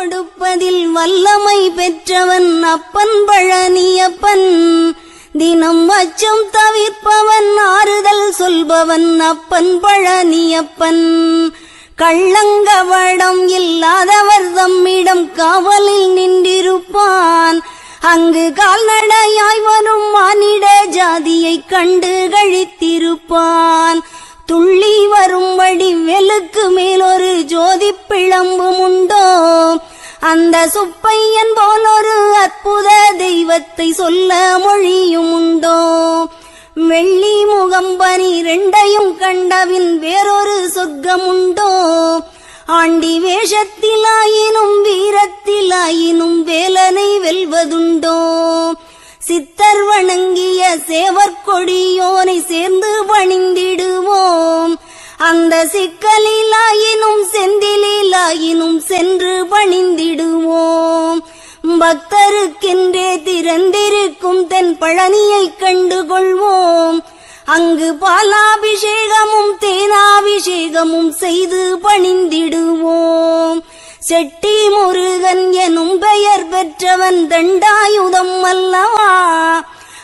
கொடுப்பதில் வல்லமை பெற்றவன் அப்பன் பழனியப்பன். தினம் அச்சம் தவிர்ப்பவன் ஆறுதல் சொல்பவன் அப்பன் பழனியப்பன். கள்ளங்கவடம் இல்லாதவர் தம்மிடம் காவலில் நின்றிருப்பான். அங்கு கால்நடையாய் வரும் மானிட ஜாதியை கண்டு கழித்திருப்பான். துள்ளி வரும்படி வெளுக்கு மேலொரு ஜோதி பிளம்பும் உண்டோ? அந்த சுப்பையன் போலொரு அற்புத தெய்வத்தை சொல்ல மொழியும் உண்டோ? வெள்ளி முகம்பனி பனிரெண்டையும் கண்டவின் வேறொரு சொர்க்கம் உண்டோ? ஆண்டி வேஷத்திலாயினும் வீரத்திலாயினும் வேலனை வெல்வதுண்டோ? சித்தர் வணங்கிய சேவர் கொடியோனை சேர்ந்து அந்த சிக்கலிலாயினும் செந்திலாயினும் சென்று பணிந்திடுவோம் பக்தருக்கென்றே திறந்திருக்கும் தென் பழனியை கண்டுகொள்வோம். அங்கு பாலாபிஷேகமும் தேனாபிஷேகமும் செய்து பணிந்திடுவோம் செட்டி முருகன் எனும் பெயர் பெற்றவன் தண்டாயுதம் அல்லவா?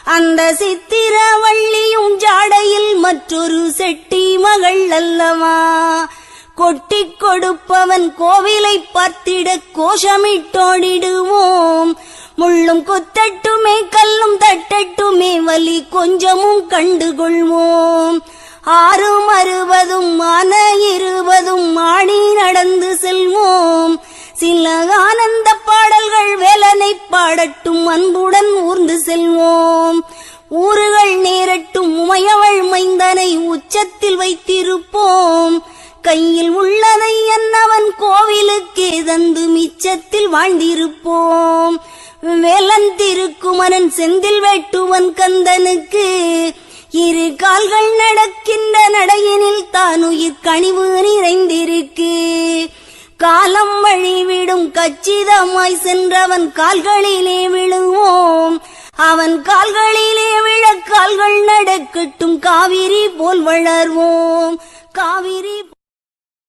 அந்த சித்திரவள்ளியும் ஜாடையில் மற்றொரு செட்டி மகள் அல்லவா? கொட்டிக் கொடுப்பவன் கோவிலை பார்த்திட கோஷமிட்டோடிடுவோம். முள்ளும் குத்தட்டுமே கல்லும் தட்டட்டுமே வலி கொஞ்சமும் கண்டுகொள்வோம். ஆறும் அறுபதும் மன இருபதும் ஆடி நடந்து செல்வோம். சில ஆனந்த பாடல்கள் வேலை ஊறுகள் நேரட்டும் உமையவள் மைந்தனை உச்சத்தில் வைத்திருப்போம். கையில் உள்ளதை என்னவன் கோவிலுக்கே தந்து மிச்சத்தில் வாழ்ந்திருப்போம். வேலன் திருக்குமரன் செந்தில் வெட்டுவன் கந்தனுக்கு இரு கால்கள் நடக்கின்ற நடையினில் தான் உயிர் கனிவு நிறைந்திருக்கு. காலம் வழிவிடும் கச்சிதமாய் சென்றவன் கால்களிலே விழுவோம். அவன் கால்களில் கால்கள் நடக்கட்டும் காவிரி போல் வளர்வோம். காவிரி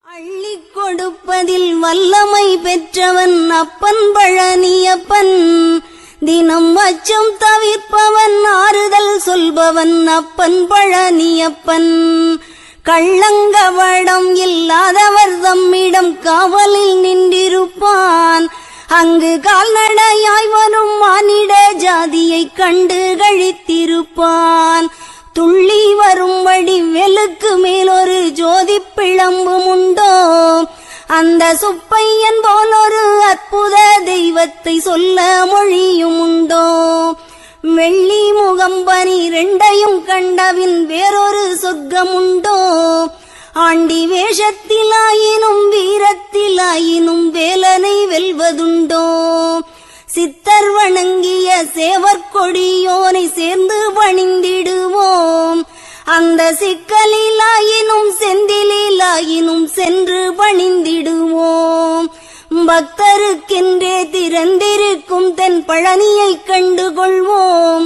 அள்ளி கொடுப்பதில் வல்லமை பெற்றவன் அப்பன் பழனியப்பன் தினம் அச்சம் தவிர்ப்பவன் ஆறுதல் சொல்பவன் அப்பன் பழனியப்பன் கள்ளங்கவடம் இல்லாதவர் தம்மிடம் காவலில் நின்றிருப்பான். அங்கு கால்நடையாய் வரும் மானிட ஜாதியை கண்டு கழித்திருப்பான். துள்ளி வரும்படி வெளுக்கு மேலொரு ஜோதி பிளம்பும் உண்டோ அந்த சுப்பையன் போலொரு அற்புத தெய்வத்தை சொல்ல மொழியும் உண்டோ வெள்ளி முகம்பனி ரெண்டையும் கண்டவின் வேறொரு சொர்க்கம் உண்டோ ஆண்டி வேஷத்திலாயினும் வீரத்திலாயினும் வேலனை வெல்வதுண்டோ? சித்தர் வணங்கிய சேவற்கொடியோனை சேர்ந்து பணிந்திடுவோம் அந்த சிக்கலிலாயினும் செந்திலாயினும் சென்று பணிந்திடுவோம் பக்தருக்கென்றே திறந்திருக்கும் தென் பழனியை கண்டுகொள்வோம். கொள்வோம்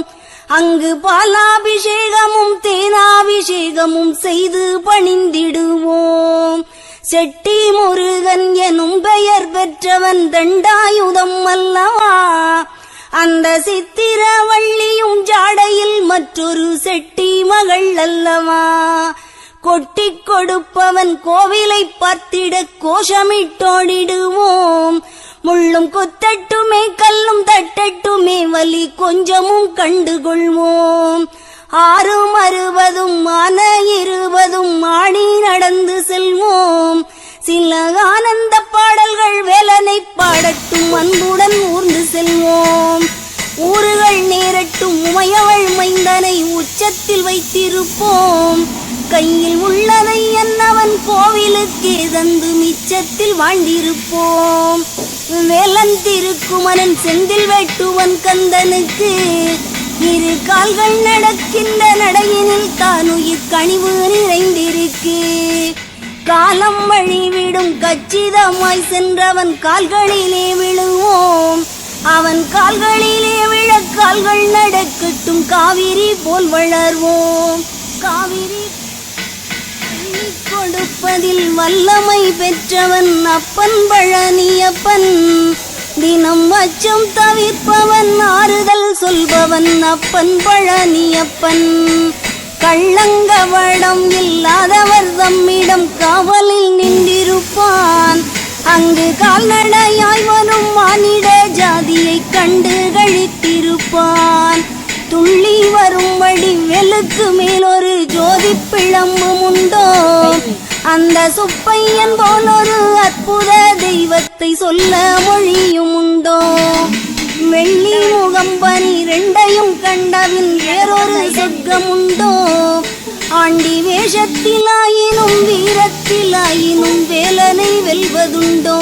அங்கு பாலாபிஷேகமும் தேனாபிஷேகமும் செய்து பணிந்திடுவோம். செட்டி முருகன் எனும் பெயர் பெற்றவன் தண்டாயுதம் அல்லவா? அந்த சித்திரவள்ளியும் ஜாடையில் மற்றொரு செட்டி மகள் அல்லவா? கொட்டி கொடுப்பவன் கோவிலை பார்த்திட கோஷமிட்டோடிடுவோம். முள்ளும் குத்தட்டுமே கல்லும் தட்டட்டுமே வலி கொஞ்சமும் கண்டுகொள்வோம். ஆறும் அறுபதும் மன இருபதும் மாடி நடந்து செல்வோம். சில ஆனந்த பாடல்கள் வேலனை பாடட்டும் அன்புடன் ஊர்ந்து செல்வோம். ஊறுகள் நேரட்டும் உமையவள் மைந்தனை உச்சத்தில் வைத்திருப்போம். கையில் உள்ளதை என்னவன் கோவிலுக்கே தந்து மிச்சத்தில் வாழ்ந்திருப்போம். வேலந்திருக்குமரன் செந்தில் வெட்டுவன் கந்தனுக்கு இரு கால்கள் நடக்கின்ற நடையினில் தான் உயிர் கனிவு நிறைந்திருக்கு. காலம் வழிவிடும் கச்சிதமாய் சென்றவன் கால்களிலே விழுவோம். அவன் கால்களிலே விழ கால்கள் நடக்கட்டும் காவிரி போல் வளர்வோம். காவிரி கொடுப்பதில் வல்லமை பெற்றவன் அப்பன் பழனியப்பன். தினம் அச்சம் தவிர்ப்பவன் ஆறுதல் சொல்பவன் அப்பன் பழனியப்பன். கள்ளங்கவடம் இல்லாதவர் தம்மிடம் காவலில் நின்றிருப்பான். அங்கு கால்நடையாய் வரும் மானிட ஜாதியை கண்டு கழித்திருப்பான். துள்ளி வரும்படி வெளுக்கு மேல் ஒரு ஜோதி பிழம்பும் உண்டோ? அந்த சுப்பையன் போல் ஒரு அற்புத தெய்வத்தை சொல்ல மொழியும் உண்டோ? வெள்ளி முகம் பனி ரெண்டையும் கண்டவின் வேறொரு சொர்க்கம் உண்டோ? ஆண்டி வேஷத்திலாயினும் வீரத்திலாயினும் வேலனை வெல்வதுண்டோ?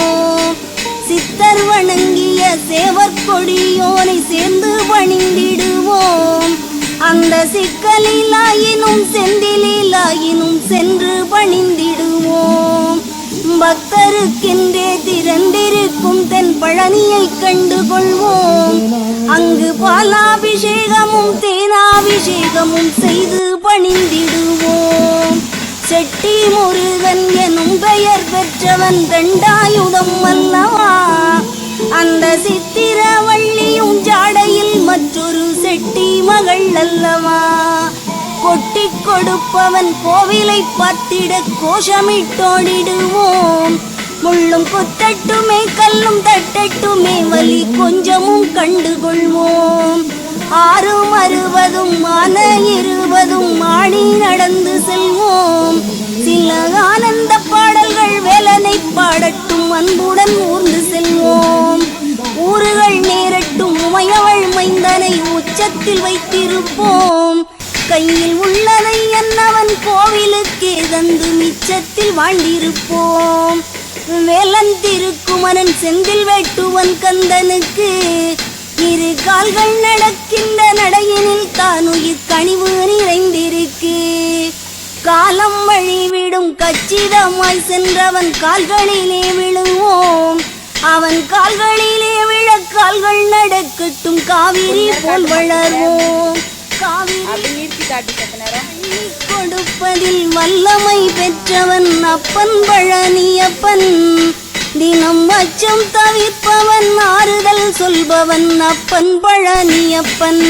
சித்தர் வணங்கிய சேவர் கொடியோனை சேர்ந்து பணிந்திடுவோம். அந்த சிக்கலிலாயினும் செந்திலாயினும் சென்று பக்தருக்கென்றே திரண்டிருக்கும் தென் பழனியை கண்டு கொள்வோம் அங்கு பாலாபிஷேகமும் தேனாபிஷேகமும் செய்து பணிந்திடுவோம். செட்டி முருகன் எனும் பெயர் பெற்றவன் தண்டாயுதம் அல்லவா? அந்த சித்திரவள்ளியும் ஜாடையில் மற்றொரு செட்டி மகள் அல்லவா? கொட்டி கொடுப்பவன் கோவிலை பார்த்திட கோஷமிட்டோடிடுவோம். முள்ளும் குத்தட்டுமே கல்லும் தட்டட்டுமே வலி கொஞ்சமும் கண்டுகொள்வோம். ஆறும் அறுபதும் மன இருபதும் மாடி நடந்து செல்வோம். சில ஆனந்த பாடல்கள் வேலனை பாடட்டும் அன்புடன் ஊர்ந்து செல்வோம். ஊறுகள் நேரட்டும் உமையவள் மைந்தனை உச்சத்தில் வைத்திருப்போம். கையில் உள்ளதை என்னவன் கோவிலுக்கே தந்து மிச்சத்தில் வாழ்ந்திருப்போம். வேலன் திருக்குமரன் செந்தில் வெட்டுவன் கந்தனுக்கு இரு கால்கள் நடக்கின்ற நடையினில் தான் உயிர் கனிவு நிறைந்திருக்கு. காலம் வழிவிடும் கச்சிதமாய் சென்றவன் கால்களிலே விழுவோம். அவன் கால்களிலே விழ கால்கள் நடக்கட்டும் காவிரி போல் வளர்வோம். அப்படி நிறுத்தி காட்டு சத்த நேரம். அள்ளி கொடுப்பதில் வல்லமை பெற்றவன் அப்பன் பழனியப்பன். தினம் அச்சம் தவிர்ப்பவன் ஆறுதல் சொல்பவன் அப்பன் பழனியப்பன்.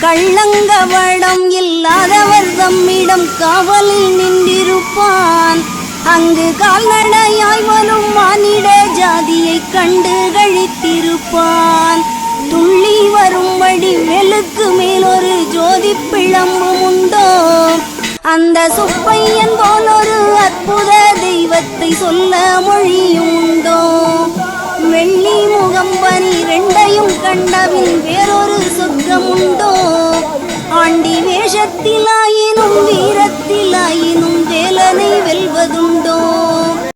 கள்ளங்கவடம் இல்லாதவர் தம்மிடம் காவலில் நின்றிருப்பான். அங்கு கால்நடையாய் வரும் மானிட ஜாதியை கண்டு கழித்திருப்பான். துள்ளி வரும் வழி வெளுக்கு மேல் ஒரு ஜோதி பிளம்பும் உண்டோ? அந்த சுப்பையன் போல் ஒரு அற்புத தெய்வத்தை சொல்ல மொழியும் உண்டோ? வெள்ளி முகம் பனி ரெண்டையும் கண்டவின் வேறொரு சொர்க்கம் உண்டோ? ஆண்டி வேஷத்திலாயினும் வீரத்திலாயினும் வேலனை வெல்வதுண்டோ?